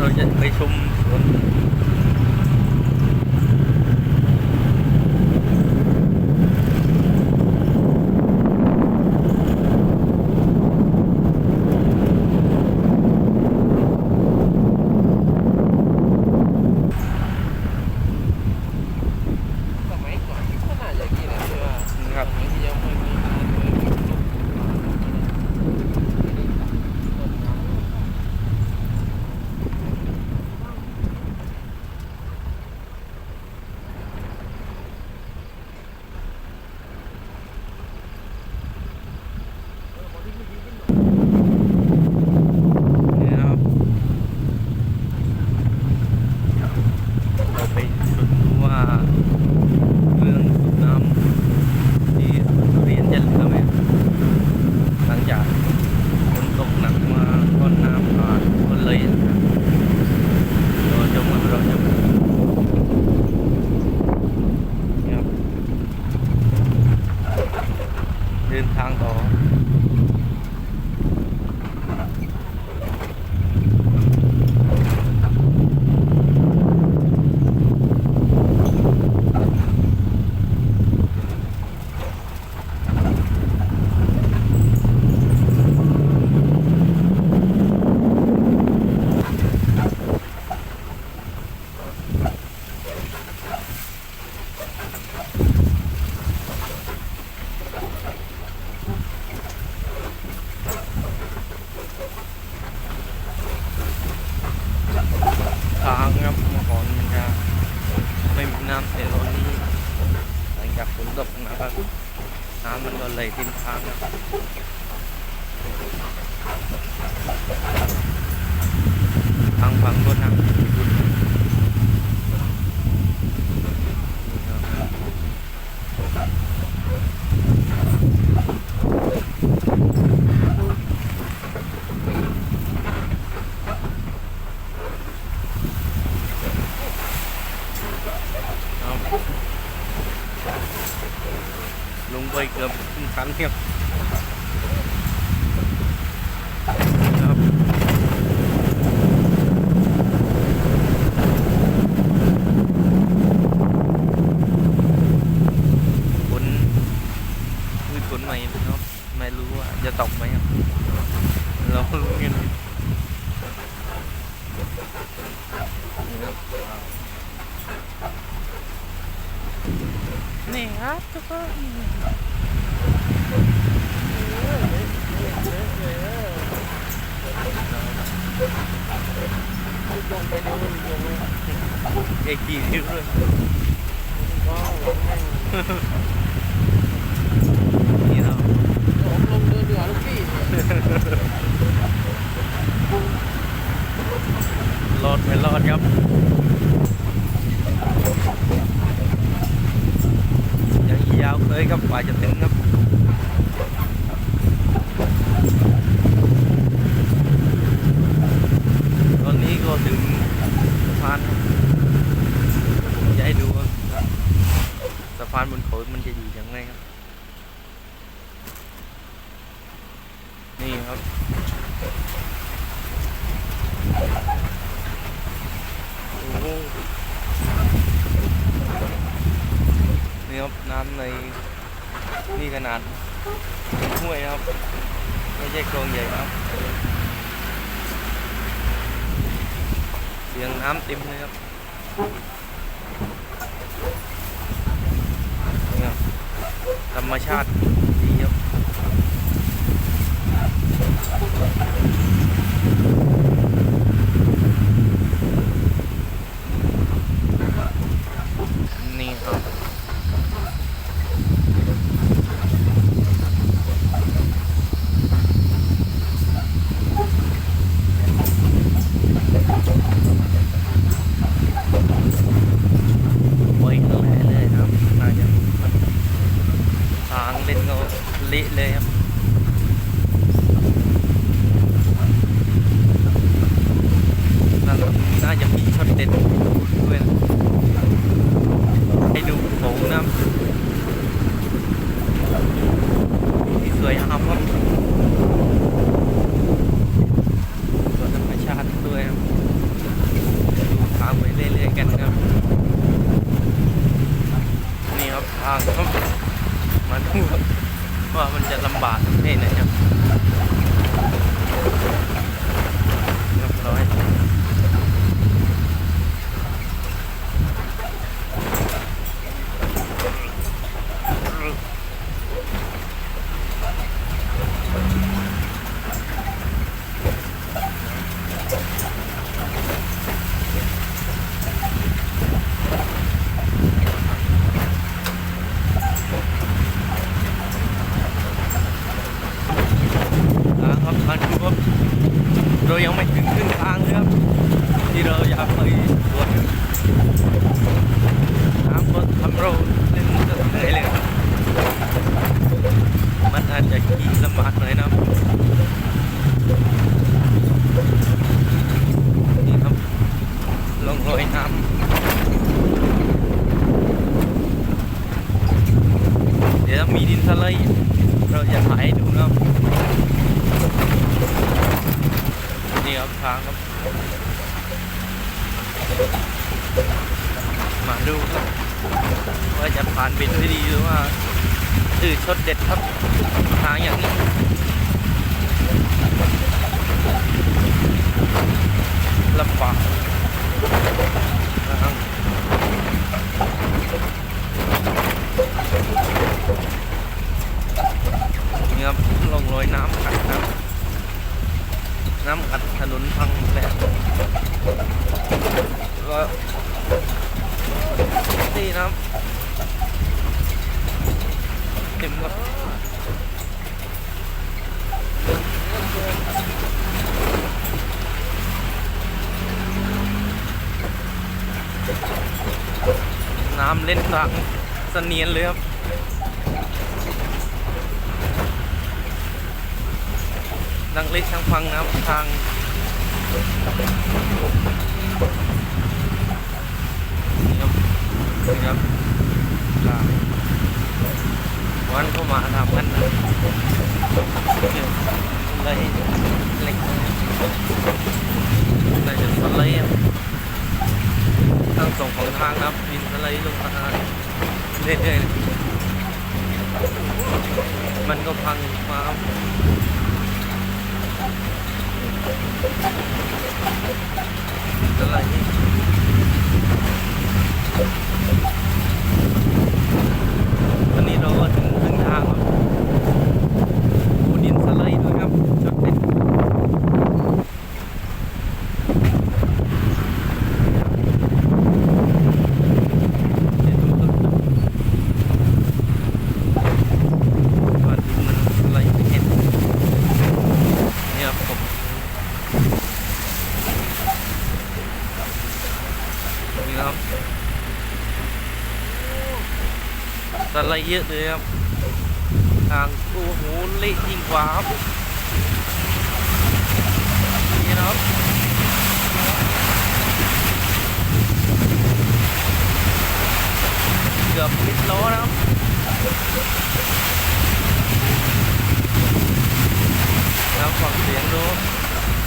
เราจะไปชมสวนนะครับ นี่นะครับ เราไปดูว่าเรื่องน้ำที่เรียนจะเหลือไหมหลังจากฝนตกหนักมาก็น้ำผ่านก็เลยนะครับเราจะมาเราจะมานี่ครับเดินทางต่อ ทางครับเมื่อก่อนมันจะไม่มีน้ำแต่ตอนนี้หลังจากฝนตกนะครับ น้ำมันก็ไหลทิมทางครับทางฝั่งรถน้ำที่บุญครับลงไปเกือบครึ่งคันครับครับ ฝนมืดฝนใหม่เนาะไม่รู้ว่าจะตกไหมครับเรารู้กันนี่ครับนี่ครับทุกคน เอกกี่นิ้วเลยนี่เนาะรอดไม่รอดครับยังอีกยาวเลยครับกว่าจะถึงครับ ตอนนี้ก็ถึงสะพานครับจะให้ดูว่าสะพานบนเขามันจะอยู่ยังไงครับ นี่ครับ โอ้โห นะครับน้ำในนี่ขนาดห้วยนะครับไม่ใช่คลองใหญ่ครับ เสียงน้ำเต็มเลยครับนี่ครับธรรมชาติดีครับ เราเละเลยครับน่นน่าจะมีช็อตเด็ดด้วยนะให้ดูของนะที่สวยงามครับธรรมชาติด้วยครับดูทางไปเรื่อยๆกันครับนี่ครับทางครับ ดูว่ามันจะลำบากแค่ไหนครับเรียบร้อยำบากหน่อยนะครับนี่ครับลงรอยน้ำเดี๋ยวมีดินสไลเราจะถ่ายให้ดูนะครับนี่ครับทางครับ มาดูครับว่าจะผ่านไปด้วยดีหรือว่า ตื่นชดเด็ดครับทางอย่างนี้ลำบากนะครับนี่ครับลงรอยน้ำกัดน้ำน้ำกัดถนนพังแบบก็ นี่นะครับเต็มครับน้ำ เล่นทางเสนียนเลยครับดังเล็กทางพังนะครับทางนี่ครับนี่ครับครับวันก็มาทำกันนะเลยเล็กน่าจะสไลด์ ทั้งสองของทางนะครับบินสไลลงมาเรื่อยๆมันก็พังมาครับสไลด์ตอนนี้เราก็ถึงครึ่งทางแล้วโอ้ดินสไลด์ด้วยครับชดเด็ดเดี๋ยวดูครับว่าดินมันสไลด์ไม่เห็นนี่ครับผมนี่ครับ สไลด์เยอะเลยครับทางโอ้โหเละยิ่งกว่าครับนี่นะครับเกือบปิดล้อนะครับแล้วฟังเสียงดู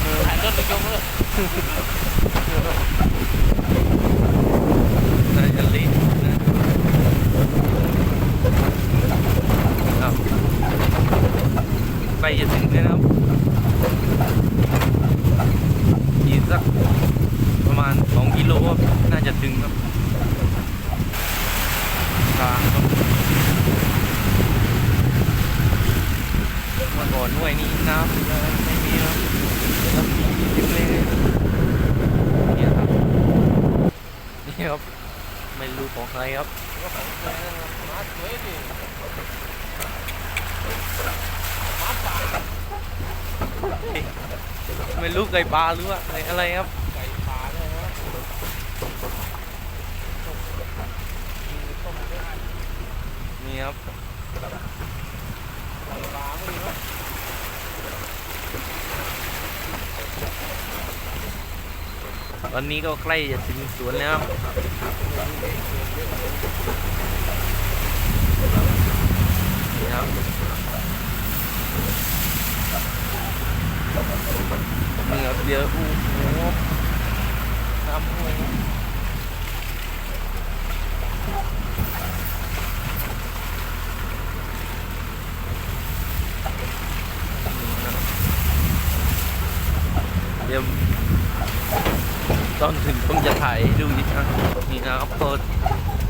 เออ ถ่ายรถไปยกเลย น่าจะเละนะครับใกล้จะถึงแล้วนะครับอีกสักประมาณ 2 กิโลครับน่าจะถึงครับทางครับเมื่อก่อนห้วยนี้น้ำไม่มีครับแล้วมีริมเลยเนี่ยครับนี่ ครับ ไม่รู้ของใครครับไม่รู้ไก่ปลาหรือว่าไก่อะไรครับไก่ป่าเลยนะต้มได้นี่ครับไก่ป่าไม่ดีวะ ตอนนี้ก็ใกล้จะถึงสวนแล้วครับนี่ครับนี่ครับเดียวโอ้โหน้ำห้วยครับนี่นะครับเดี๋ยว ตอนถึงผมจะถ่ายดูอีกครั้งนี่นะครับเปิด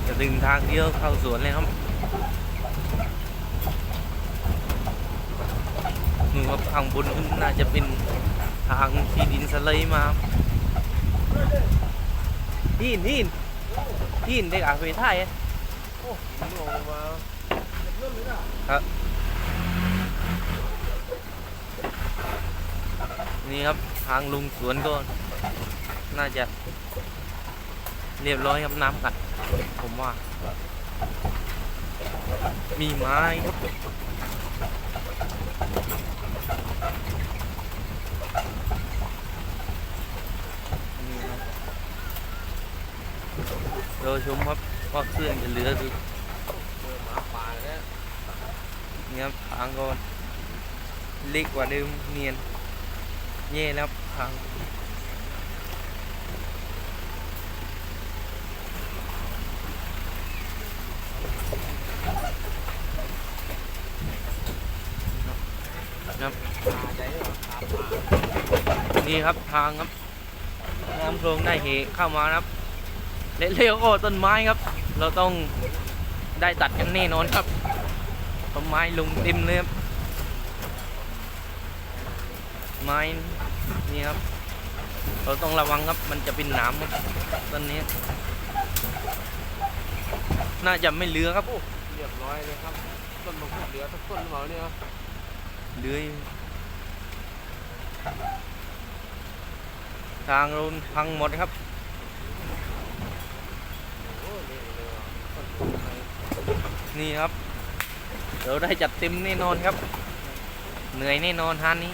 จะถึงทางเดียวเข้าสวนเลยครับนี่ครับทางบนน่าจะเป็นทางที่ดินสไลด์มาหินหินหินได้กับไปถ่ายโอ้หินลงมานี่ครับทางลุงสวนก็ น่าจะเรียบร้อยครับน้ำกัด ผมว่า มีไม้ครับนี่ครับเราชมครับว่าเครื่องจะเหลือหรือหมาป่าแล้วนี่ครับทางก็เล็กกว่าเดิมเนียนเย่แล้วทาง ครับนี่ครับทางครับน้ำโคลงได้เหเข้ามานะครับเละเลี้ยวก็ต้นไม้ครับ เราต้องได้ตัดกันแน่นอนครับต้นไม้ลงเต็มเลยครับไม้นี่ครับ เราต้องระวังครับมันจะเป็นนามครับต้นนี้ น่าจะไม่เหลือครับเรียบร้อยเลยครับต้นมะกรูดเหลือสักต้นหรือเปล่าเนี่ย เหลืออยู่ทางเราพังหมดครับโอ้เละเลยว่ะต้นมะกรูดไทยนี่ครับเราได้จัดเต็มแน่นอนครับ เหนื่อยแน่นอนฮานนี้